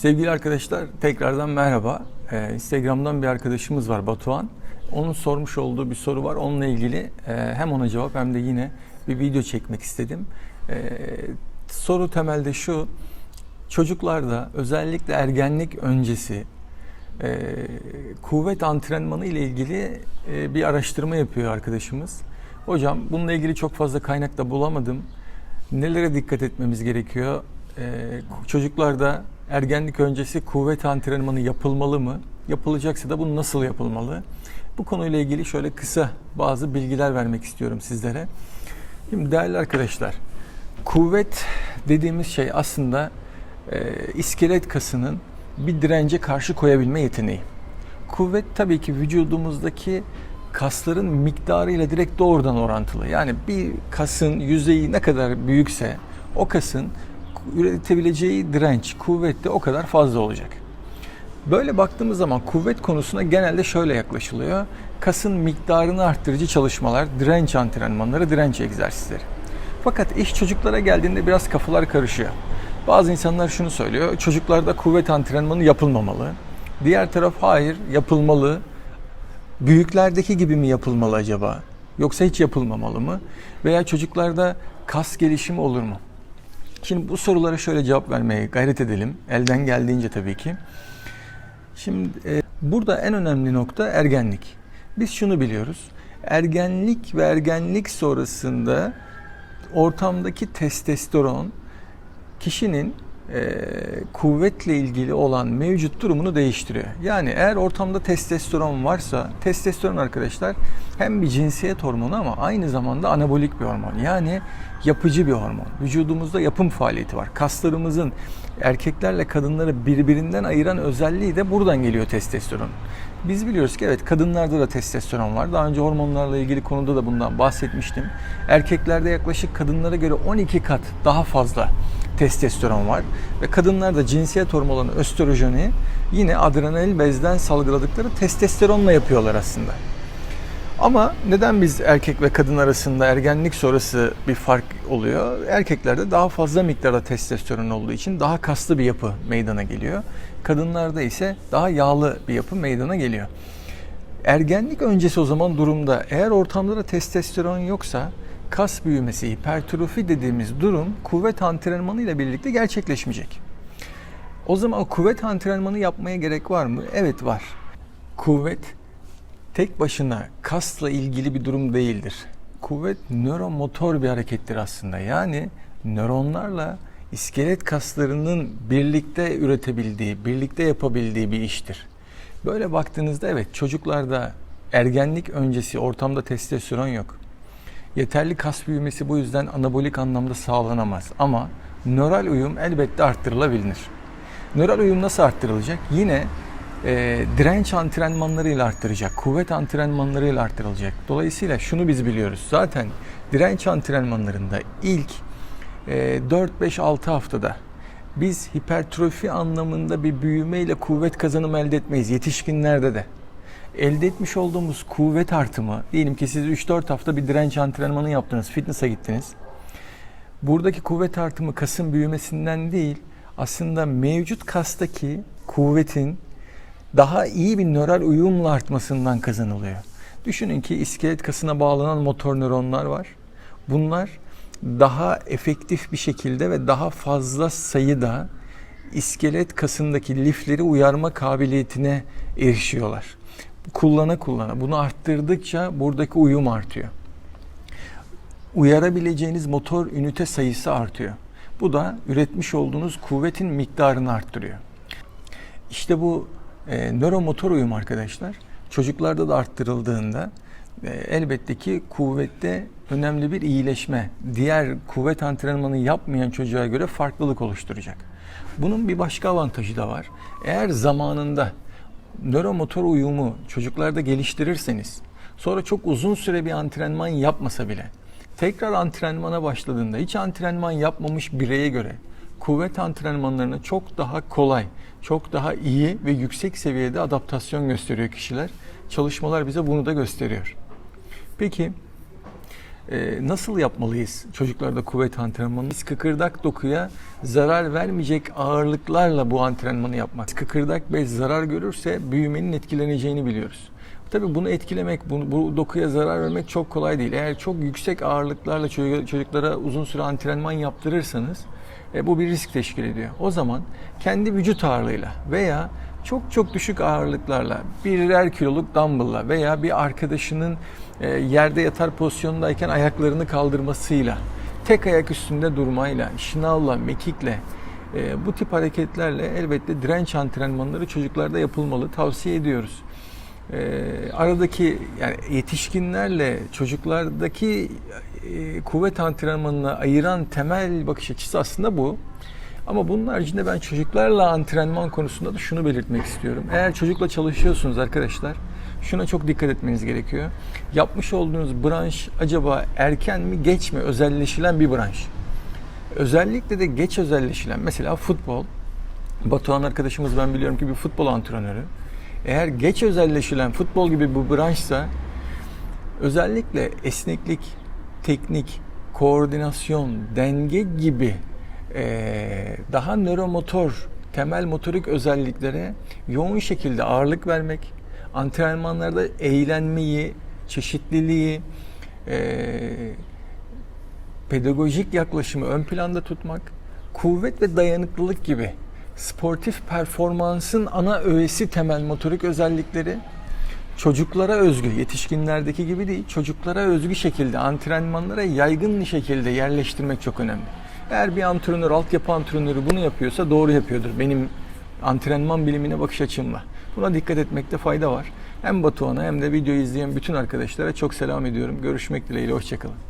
Sevgili arkadaşlar tekrardan merhaba. Ee, Instagram'dan bir arkadaşımız var Batuhan. Onun sormuş olduğu bir soru var. Onunla ilgili e, hem ona cevap hem de yine bir video çekmek istedim. Ee, soru temelde şu. Çocuklarda özellikle ergenlik öncesi e, kuvvet antrenmanı ile ilgili e, bir araştırma yapıyor arkadaşımız. Hocam bununla ilgili çok fazla kaynak da bulamadım. Nelere dikkat etmemiz gerekiyor? Ee, çocuklarda ergenlik öncesi kuvvet antrenmanı yapılmalı mı? Yapılacaksa da bu nasıl yapılmalı? Bu konuyla ilgili şöyle kısa bazı bilgiler vermek istiyorum sizlere. Şimdi değerli arkadaşlar, kuvvet dediğimiz şey aslında e, iskelet kasının bir dirence karşı koyabilme yeteneği. Kuvvet tabii ki vücudumuzdaki kasların miktarıyla direkt doğrudan orantılı. Yani bir kasın yüzeyi ne kadar büyükse o kasın üretebileceği direnç, kuvvet de o kadar fazla olacak. Böyle baktığımız zaman kuvvet konusuna genelde şöyle yaklaşılıyor. Kasın miktarını arttırıcı çalışmalar, direnç antrenmanları, direnç egzersizleri. Fakat iş çocuklara geldiğinde biraz kafalar karışıyor. Bazı insanlar şunu söylüyor, çocuklarda kuvvet antrenmanı yapılmamalı. Diğer taraf hayır, yapılmalı. Büyüklerdeki gibi mi yapılmalı acaba? Yoksa hiç yapılmamalı mı? Veya çocuklarda kas gelişimi olur mu? Şimdi bu sorulara şöyle cevap vermeye gayret edelim. Elden geldiğince tabii ki. Şimdi e, burada en önemli nokta ergenlik. Biz şunu biliyoruz. Ergenlik ve ergenlik sonrasında ortamdaki testosteron kişinin e, kuvvetle ilgili olan mevcut durumunu değiştiriyor. Yani eğer ortamda testosteron varsa, testosteron arkadaşlar hem bir cinsiyet hormonu ama aynı zamanda anabolik bir hormon. Yani yapıcı bir hormon. Vücudumuzda yapım faaliyeti var. Kaslarımızın erkeklerle kadınları birbirinden ayıran özelliği de buradan geliyor testosteron. Biz biliyoruz ki evet kadınlarda da testosteron var. Daha önce hormonlarla ilgili konuda da bundan bahsetmiştim. Erkeklerde yaklaşık kadınlara göre 12 kat daha fazla testosteron var. Ve kadınlarda cinsiyet hormonu östrojeni yine adrenalin bezden salgıladıkları testosteronla yapıyorlar aslında. Ama neden biz erkek ve kadın arasında ergenlik sonrası bir fark oluyor? Erkeklerde daha fazla miktarda testosteron olduğu için daha kaslı bir yapı meydana geliyor. Kadınlarda ise daha yağlı bir yapı meydana geliyor. Ergenlik öncesi o zaman durumda eğer ortamda da testosteron yoksa kas büyümesi, hipertrofi dediğimiz durum kuvvet antrenmanı ile birlikte gerçekleşmeyecek. O zaman kuvvet antrenmanı yapmaya gerek var mı? Evet var. Kuvvet tek başına kasla ilgili bir durum değildir. Kuvvet nöromotor bir harekettir aslında. Yani nöronlarla iskelet kaslarının birlikte üretebildiği, birlikte yapabildiği bir iştir. Böyle baktığınızda evet çocuklarda ergenlik öncesi ortamda testosteron yok. Yeterli kas büyümesi bu yüzden anabolik anlamda sağlanamaz. Ama nöral uyum elbette arttırılabilir. Nöral uyum nasıl arttırılacak? Yine e, direnç antrenmanlarıyla arttıracak, kuvvet antrenmanlarıyla arttırılacak. Dolayısıyla şunu biz biliyoruz. Zaten direnç antrenmanlarında ilk e, 4-5-6 haftada biz hipertrofi anlamında bir büyümeyle kuvvet kazanımı elde etmeyiz. Yetişkinlerde de. Elde etmiş olduğumuz kuvvet artımı, diyelim ki siz 3-4 hafta bir direnç antrenmanı yaptınız, fitness'a gittiniz. Buradaki kuvvet artımı kasın büyümesinden değil, aslında mevcut kastaki kuvvetin daha iyi bir nöral uyumla artmasından kazanılıyor. Düşünün ki iskelet kasına bağlanan motor nöronlar var. Bunlar daha efektif bir şekilde ve daha fazla sayıda iskelet kasındaki lifleri uyarma kabiliyetine erişiyorlar. Kullana kullana bunu arttırdıkça buradaki uyum artıyor. Uyarabileceğiniz motor ünite sayısı artıyor. Bu da üretmiş olduğunuz kuvvetin miktarını arttırıyor. İşte bu e, nöromotor uyum arkadaşlar çocuklarda da arttırıldığında e, elbette ki kuvvette önemli bir iyileşme diğer kuvvet antrenmanı yapmayan çocuğa göre farklılık oluşturacak. Bunun bir başka avantajı da var. Eğer zamanında nöromotor uyumu çocuklarda geliştirirseniz sonra çok uzun süre bir antrenman yapmasa bile tekrar antrenmana başladığında hiç antrenman yapmamış bireye göre kuvvet antrenmanlarına çok daha kolay, çok daha iyi ve yüksek seviyede adaptasyon gösteriyor kişiler. Çalışmalar bize bunu da gösteriyor. Peki e, nasıl yapmalıyız çocuklarda kuvvet antrenmanı? Biz kıkırdak dokuya zarar vermeyecek ağırlıklarla bu antrenmanı yapmak. Kıkırdak bez zarar görürse büyümenin etkileneceğini biliyoruz. Tabii bunu etkilemek, bu, bu dokuya zarar vermek çok kolay değil. Eğer çok yüksek ağırlıklarla çocuk- çocuklara uzun süre antrenman yaptırırsanız e, bu bir risk teşkil ediyor. O zaman kendi vücut ağırlığıyla veya çok çok düşük ağırlıklarla birer kiloluk dumbbell'la veya bir arkadaşının yerde yatar pozisyondayken ayaklarını kaldırmasıyla, tek ayak üstünde durmayla, şınavla, mekikle e, bu tip hareketlerle elbette direnç antrenmanları çocuklarda yapılmalı. Tavsiye ediyoruz. E, aradaki yani yetişkinlerle çocuklardaki e, kuvvet antrenmanını ayıran temel bakış açısı aslında bu. Ama bunun haricinde ben çocuklarla antrenman konusunda da şunu belirtmek istiyorum. Eğer çocukla çalışıyorsunuz arkadaşlar, şuna çok dikkat etmeniz gerekiyor. Yapmış olduğunuz branş acaba erken mi geç mi özelleşilen bir branş. Özellikle de geç özelleşilen mesela futbol. Batuhan arkadaşımız ben biliyorum ki bir futbol antrenörü. Eğer geç özelleşilen futbol gibi bu branşsa özellikle esneklik, teknik, koordinasyon, denge gibi eee, daha nöromotor, temel motorik özelliklere yoğun şekilde ağırlık vermek, antrenmanlarda eğlenmeyi, çeşitliliği, eee, pedagojik yaklaşımı ön planda tutmak, kuvvet ve dayanıklılık gibi sportif performansın ana öğesi temel motorik özellikleri çocuklara özgü, yetişkinlerdeki gibi değil, çocuklara özgü şekilde antrenmanlara yaygın bir şekilde yerleştirmek çok önemli. Eğer bir antrenör, altyapı antrenörü bunu yapıyorsa doğru yapıyordur. Benim antrenman bilimine bakış açımla. Buna dikkat etmekte fayda var. Hem Batuhan'a hem de videoyu izleyen bütün arkadaşlara çok selam ediyorum. Görüşmek dileğiyle, hoşçakalın.